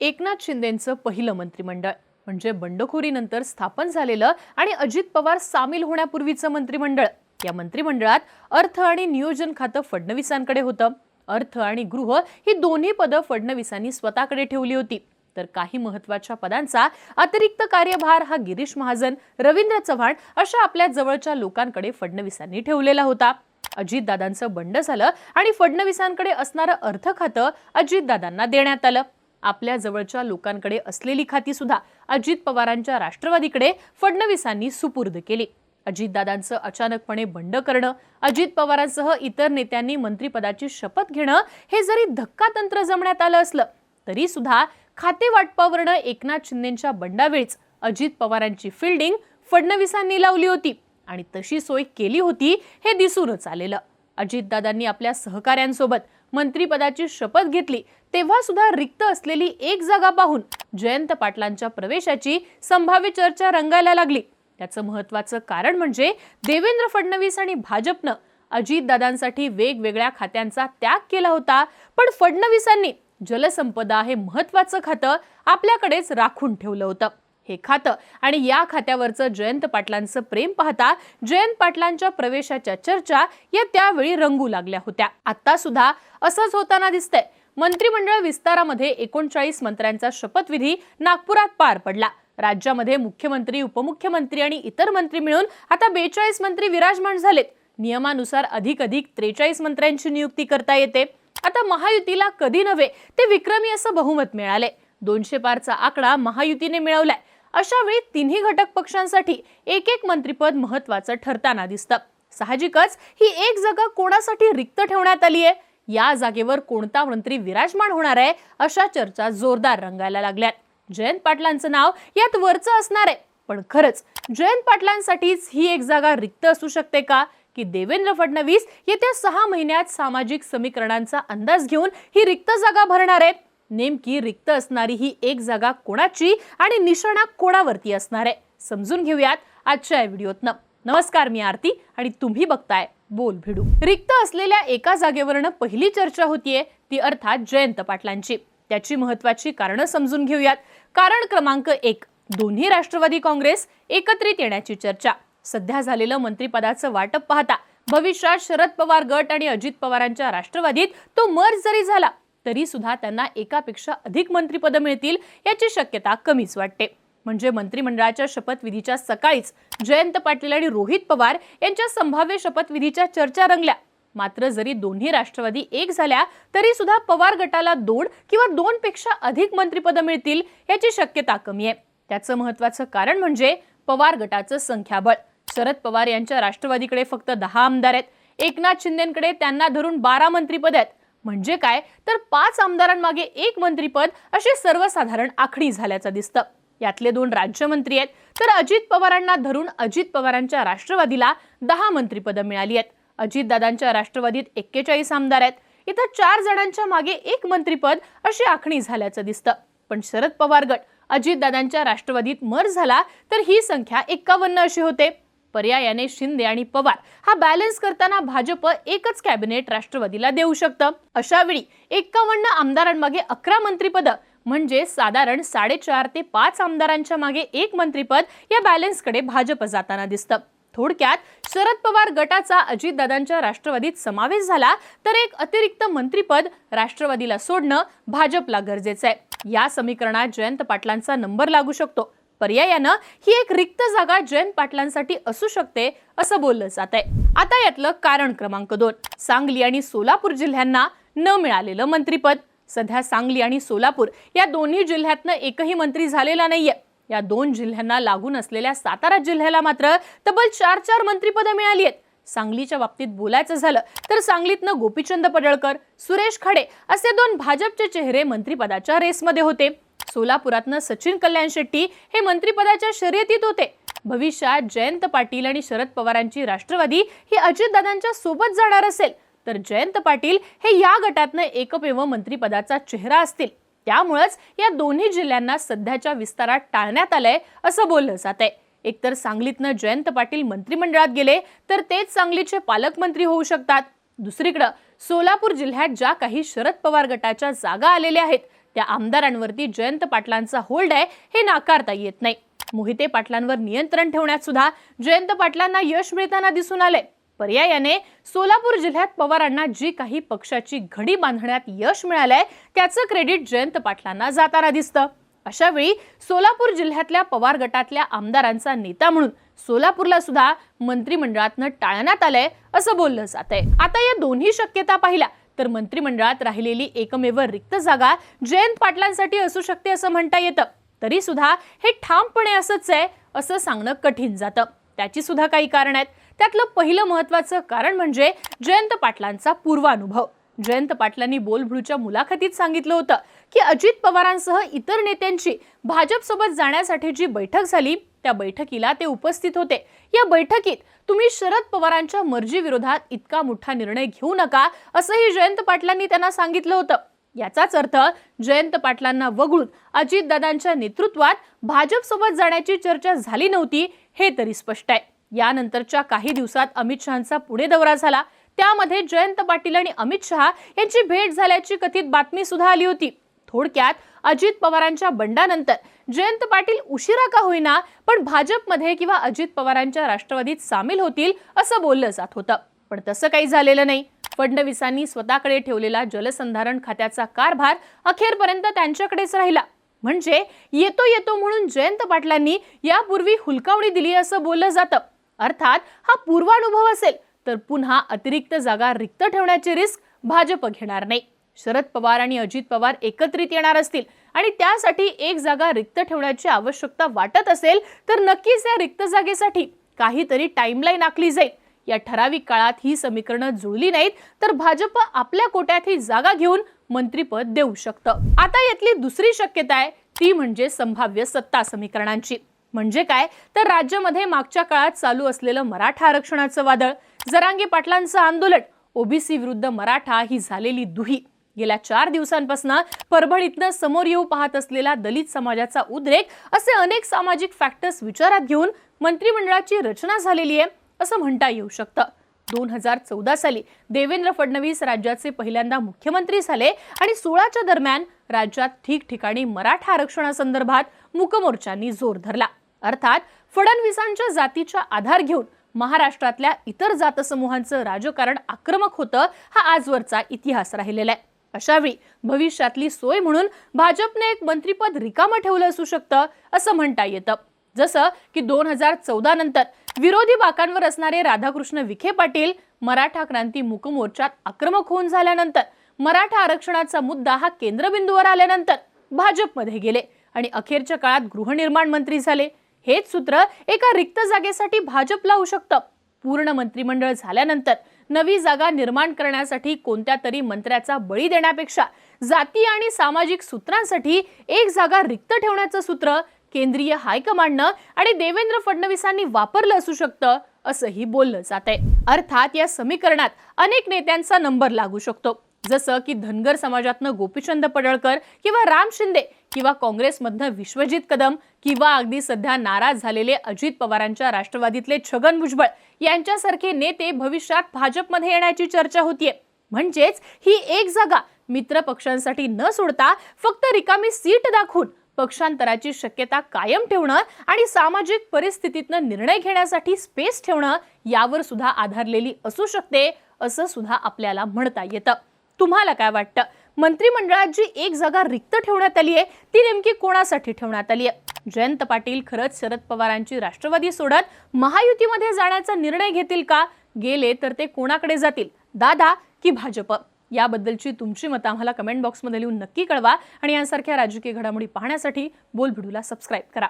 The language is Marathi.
एकनाथ शिंदेंचं पहिलं मंत्रिमंडळ. म्हणजे बंडखोरीनंतर स्थापन झालेलं आणि अजित पवार सामील होण्यापूर्वीचं मंत्रिमंडळ. या मंत्रिमंडळात अर्थ आणि नियोजन खातं फडणवीसांकडे होतं. अर्थ आणि गृह ही दोन्ही पदं फडणवीसांनी स्वतःकडे ठेवली होती. तर काही महत्त्वाच्या पदांचा अतिरिक्त कार्यभार हा गिरीश महाजन रवींद्र चव्हाण अशा आपल्या जवळच्या लोकांकडे फडणवीसांनी ठेवलेला होता. अजितदादांचं बंड झालं आणि फडणवीसांकडे असणारं अर्थ खातं अजितदादांना देण्यात आलं. आपल्या जवळच्या लोकांकडे असलेली खाती सुद्धा अजित पवारांच्या राष्ट्रवादीकडे फडणवीसांनी सुपूर्द केली. अजितदादांचं अचानकपणे बंड करणं अजित पवारांसह इतर नेत्यांनी मंत्रिपदाची शपथ घेणं हे जरी धक्कातंत्र जमण्यात आलं असलं तरी सुद्धा खाते वाटपावरणं एकनाथ शिंदेच्या बंडावेळीच अजित पवारांची फिल्डिंग फडणवीसांनी लावली होती आणि तशी सोय केली होती हे दिसूनच आलेलं. अजितदादांनी आपल्या सहकाऱ्यांसोबत मंत्रीपदाची शपथ घेतली तेव्हा सुद्धा रिक्त असलेली एक जागा पाहून जयंत पाटलांच्या प्रवेशाची संभाव्य चर्चा रंगायला लागली. त्याचं महत्वाचं कारण म्हणजे देवेंद्र फडणवीस आणि भाजपनं अजितदादांसाठी वेगवेगळ्या खात्यांचा त्याग केला होता पण फडणवीसांनी जलसंपदा हे महत्वाचं खातं आपल्याकडेच राखून ठेवलं होतं. हे खातं. आणि या खात्यावरचं जयंत पाटलांचं प्रेम पाहता जयंत पाटलांच्या प्रवेशाच्या चर्चा या त्यावेळी रंगू लागल्या होत्या. आता सुद्धा असंच होताना दिसतंय. मंत्रिमंडळ विस्तारामध्ये एकोणचाळीस मंत्र्यांचा शपथविधी नागपुरात पार पडला. राज्यामध्ये मुख्यमंत्री उपमुख्यमंत्री आणि इतर मंत्री मिळून आता बेचाळीस मंत्री विराजमान झालेत. नियमानुसार अधिक अधिक त्रेचाळीस मंत्र्यांची नियुक्ती करता येते. आता महायुतीला कधी नव्हे ते विक्रमी असं बहुमत मिळाले दोनशे पारचा आकडा महायुतीने मिळवलाय. अशा वेळी तिन्ही घटक पक्षांसाठी एक एक मंत्रिपद महत्वाचं ठरताना दिसतं. साहजिकच ही एक जागा कोणासाठी रिक्त ठेवण्यात आली आहे? या जागेवर कोणता मंत्री विराजमान होणार आहे? अशा चर्चा जोरदार रंगायला लागल्यात. जयंत पाटलांचं नाव यात वरचं असणार आहे. पण खरंच जयंत पाटलांसाठीच ही एक जागा रिक्त असू शकते का? की देवेंद्र फडणवीस येत्या सहा महिन्यात सामाजिक समीकरणांचा अंदाज घेऊन ही रिक्त जागा भरणार आहेत? नेमकी रिक्त असणारी ही एक जागा कोणाची आणि निशाणा कोणावरती असणार आहे? समजून घेऊयात आजच्या या व्हिडिओतनं. नमस्कार मी आरती आणि तुम्ही बघताय बोल भिडू. रिक्त असलेल्या एका जागेवरनं पहिली चर्चा होतीये ती अर्थात जयंत पाटलांची. त्याची महत्वाची कारणं समजून घेऊयात. कारण क्रमांक एक दोन्ही राष्ट्रवादी काँग्रेस एकत्रित येण्याची चर्चा. सध्या झालेलं मंत्रिपदाचं वाटप पाहता भविष्यात शरद पवार गट आणि अजित पवारांच्या राष्ट्रवादीत तो मर्ज जरी झाला तरी सुद्धा त्यांना एकापेक्षा अधिक मंत्रिपदं मिळतील याची शक्यता कमीच वाटते. म्हणजे मंत्रिमंडळाच्या शपथविधीच्या सकाळीच जयंत पाटील आणि रोहित पवार यांच्या संभाव्य शपथविधीच्या चर्चा रंगल्या. मात्र जरी दोन्ही राष्ट्रवादी एक झाल्या तरी सुद्धा पवार गटाला दोन किंवा दोन पेक्षा अधिक मंत्रिपदं मिळतील याची शक्यता कमी आहे. त्याचं महत्वाचं कारण म्हणजे पवार गटाचं संख्याबळ. शरद पवार यांच्या राष्ट्रवादीकडे फक्त दहा आमदार आहेत. एकनाथ शिंदेकडे त्यांना धरून बारा मंत्रिपद आहेत. म्हणजे काय? तर पाच आमदारांमागे एक मंत्रीपद अशी सर्वसाधारण आखणी झाल्याचं दिसतं. यातले दोन राज्यमंत्री आहेत. तर अजित पवारांना धरून अजित पवारांच्या राष्ट्रवादीला दहा मंत्रीपदं मिळाली आहेत. अजितदादांच्या राष्ट्रवादीत एक्केचाळीस आमदार आहेत. इथं चार जणांच्या मागे एक मंत्रीपद अशी आखणी झाल्याचं दिसतं. पण शरद पवार गट अजितदादांच्या राष्ट्रवादीत मर झाला तर ही संख्या एक्कावन्न अशी होते. पर्यायाने शिंदे आणि पवार हा बॅलन्स करताना भाजप एकच कॅबिनेट राष्ट्रवादीला देऊ शकतं. अशा वेळी एक्कावन्न आमदारांमागे अकरा मंत्रीपद म्हणजे साधारण साडेचार ते पाच आमदारांच्या मागे एक मंत्रिपद या बॅलन्सकडे भाजप जाताना दिसतं. थोडक्यात शरद पवार गटाचा अजितदादांच्या राष्ट्रवादीत समावेश झाला तर एक अतिरिक्त मंत्रिपद राष्ट्रवादीला सोडणं भाजपला गरजेचं आहे. या समीकरणात जयंत पाटलांचा नंबर लागू शकतो. पर्यायानं ही एक रिक्त जागा जयंत पाटलांसाठी असू शकते असं बोललं जात आहे आता यातलं कारण क्रमांक दोन सांगली आणि सोलापूर जिल्ह्यांना न मिळालेलं मंत्रीपद. सध्या सांगली आणि सोलापूर या दोन्ही जिल्ह्यातनं एकही मंत्री झालेला नाहीये. या दोन जिल्ह्यांना लागून असलेल्या सातारा जिल्ह्याला मात्र तब्बल चार चार मंत्रीपदं मिळाली आहेत सांगलीच्या बाबतीत बोलायचं झालं तर सांगलीतनं गोपीचंद पडळकर सुरेश खाडे असे दोन भाजपचे चेहरे मंत्रिपदाच्या रेसमध्ये होते. सोलापुरातनं सचिन कल्याण शेट्टी हे मंत्रिपदाच्या शर्यतीत होते. भविष्यात जयंत पाटील आणि शरद पवारांची राष्ट्रवादी ही अजितदादांच्या सोबत जाणार असेल तर जयंत पाटील हे या गटातनं एकमेव मंत्रिपदाचा चेहरा असतील. त्यामुळंच या दोन्ही जिल्ह्यांना सध्याच्या विस्तारात टाळण्यात आलंय असं बोललं जात आहे एकतर सांगलीतनं जयंत पाटील मंत्रिमंडळात गेले तर तेच सांगलीचे पालकमंत्री होऊ शकतात. दुसरीकडं सोलापूर जिल्ह्यात ज्या काही शरद पवार गटाच्या जागा आलेल्या आहेत त्या आमदारांवरती जयंत पाटलांचा होल्ड आहे हे नाकारता येत नाही. मोहिते पाटलांवर नियंत्रण ठेवण्यात सुद्धा जयंत पाटलांना यश मिळताना दिसून आलंय. पर्यायाने सोलापूर जिल्ह्यात पवारांना जी काही पक्षाची घडी बांधण्यात यश मिळालंय त्याचं क्रेडिट जयंत पाटलांना जाताना दिसतं. अशावेळी सोलापूर जिल्ह्यातल्या पवार गटातल्या आमदारांचा नेता म्हणून सोलापूरला सुद्धा मंत्रिमंडळातनं टाळण्यात आलंय असं बोललं जात आहे आता या दोन्ही शक्यता पाहिल्या. तर मंत्रिमंडळात राहिलेली एकमेव रिक्त जागा जयंत पाटलांसाठी असू शकते असं म्हणता येतं. तरी सुद्धा हे ठामपणे असंच आहे असं सांगणं कठीण जातं. त्याची सुद्धा काही कारण आहेत. त्यातलं पहिलं महत्वाचं कारण म्हणजे जयंत पाटलांचा पूर्वानुभव. जयंत पाटलांनी बोलभळूच्या मुलाखतीत सांगितलं होतं की अजित पवारांसह इतर नेत्यांची भाजपसोबत जाण्यासाठी जी बैठक झाली त्या बैठकीला ते उपस्थित होते. या बैठकीत तुम्ही शरद पवारांच्या मर्जी विरोधात इतका मोठा निर्णय घेऊ नका असंही जयंत पाटलांनी त्यांना सांगितलं होतं. याचाच अर्थ जयंत पाटलांना वगळून अजितदादांच्या नेतृत्वात भाजपसोबत जाण्याची चर्चा झाली नव्हती हे तरी स्पष्ट आहे. यानंतरच्या काही दिवसात अमित शहाचा पुणे दौरा झाला. त्यामध्ये जयंत पाटील आणि अमित शहा यांची भेट झाल्याची कथित बातमी सुद्धा आली होती. थोडक्यात अजित पवारांच्या बंडानंतर. जयंत पाटील उशिरा का होईना पण भाजपमध्ये किंवा अजित पवारांच्या राष्ट्रवादीत सामील होतील असं बोललं जात होतं. पण तसं काही झालेलं नाही. फडणवीसांनी स्वतःकडे ठेवलेला जलसंधारण खात्याचा कारभार अखेरपर्यंत त्यांच्याकडेच राहिला. म्हणजे येतो येतो म्हणून जयंत पाटलांनी यापूर्वी हुलकावणी दिली असं बोललं जातं. अर्थात हा पूर्वानुभव असेल तर पुन्हा अतिरिक्त जागा रिक्त ठेवण्याची रिस्क भाजप घेणार नाही. शरद पवार आणि अजित पवार एकत्रित येणार असतील आणि त्यासाठी एक जागा रिक्त ठेवण्याची आवश्यकता वाटत असेल तर नक्कीच या रिक्त जागेसाठी काहीतरी टाईमलाईन आखली जाईल. या ठराविक काळात ही समीकरणं जुळली नाहीत तर भाजप आपल्या कोट्यात ही जागा घेऊन मंत्रीपद देऊ शकतं. आता यातली दुसरी शक्यता आहे ती म्हणजे संभाव्य सत्ता समीकरणांची. म्हणजे काय? तर राज्यामध्ये मागच्या काळात चालू असलेलं मराठा आरक्षणाचं वादळ जरांगे पाटलांचं आंदोलन ओबीसी विरुद्ध मराठा ही झालेली दुही. गेल्या चार दिवसांपासून परभणीतनं समोर येऊ पाहत असलेला दलित समाजाचा उद्रेक असे अनेक सामाजिक फॅक्टर्स विचारात घेऊन मंत्रिमंडळाची रचना झालेली आहे असं म्हणता येऊ शकतं. दोन हजार चौदा साली देवेंद्र फडणवीस राज्याचे पहिल्यांदा मुख्यमंत्री झाले आणि सोळाच्या दरम्यान राज्यात ठिकठिकाणी मराठा आरक्षणासंदर्भात मुकमोर्चांनी जोर धरला. अर्थात फडणवीसांच्या जातीच्या आधार घेऊन महाराष्ट्रातल्या इतर जातसमूहांचं राजकारण आक्रमक होतं हा आजवरचा इतिहास राहिलेला आहे. अशावेळी भविष्यातली सोय म्हणून भाजपने एक मंत्रीपद रिकामं ठेवलं असू शकतं असं म्हणता येतं. जसं की दोन हजार चौदा नंतर विरोधी बाकांवर असणारे राधाकृष्ण विखे पाटील मराठा क्रांती मुकमोर्चात आक्रमक होऊन झाल्यानंतर मराठा आरक्षणाचा मुद्दा हा केंद्रबिंदूवर आल्यानंतर भाजपमध्ये गेले आणि अखेरच्या काळात गृहनिर्माण मंत्री झाले. हेच सूत्र एका रिक्त जागेसाठी भाजप लावू शकतं. पूर्ण मंत्रिमंडळ झाल्यानंतर नवी जागा निर्माण करण्यासाठी कोणत्या तरी मंत्र्याचा बळी देण्यापेक्षा जाती आणि सामाजिक सूत्रांसाठी एक जागा रिक्त ठेवण्याचं सूत्र केंद्रीय हायकमांडनं आणि देवेंद्र फडणवीसांनी वापरलं असू शकतं असंही बोललं जात आहे अर्थात या समीकरणात अनेक नेत्यांचा नंबर लागू शकतो. जसं की धनगर समाजातनं गोपीचंद पडळकर किंवा राम शिंदे किंवा काँग्रेसमधनं विश्वजित कदम किंवा अगदी सध्या नाराज झालेले अजित पवारांच्या राष्ट्रवादीतले छगन भुजबळ यांच्यासारखे नेते भविष्यात भाजपमध्ये येण्याची चर्चा होतीये. म्हणजेच ही एक जागा मित्र पक्षांसाठी न सोडता फक्त रिकामी सीट दाखवून पक्षांतराची शक्यता कायम ठेवणं आणि सामाजिक परिस्थितीतनं निर्णय घेण्यासाठी स्पेस ठेवणं यावर सुद्धा आधारलेली असू शकते असं सुद्धा आपल्याला म्हणता येतं. तुम्हाला काय वाटतं? मंत्रिमंडळात जी एक जागा रिक्त ठेवण्यात आली आहे. ती नेमकी कोणासाठी ठेवण्यात आली आहे? जयंत पाटील खरंच शरद पवारांची राष्ट्रवादी सोडत महायुतीमध्ये जाण्याचा निर्णय घेतील का? गेले तर ते कोणाकडे जातील? दादा की भाजप? याबद्दलची तुमची मतं आम्हाला कमेंट बॉक्समध्ये लिहून नक्की कळवा आणि यांसारख्या राजकीय घडामोडी पाहण्यासाठी बोलभिडूला सबस्क्राईब करा.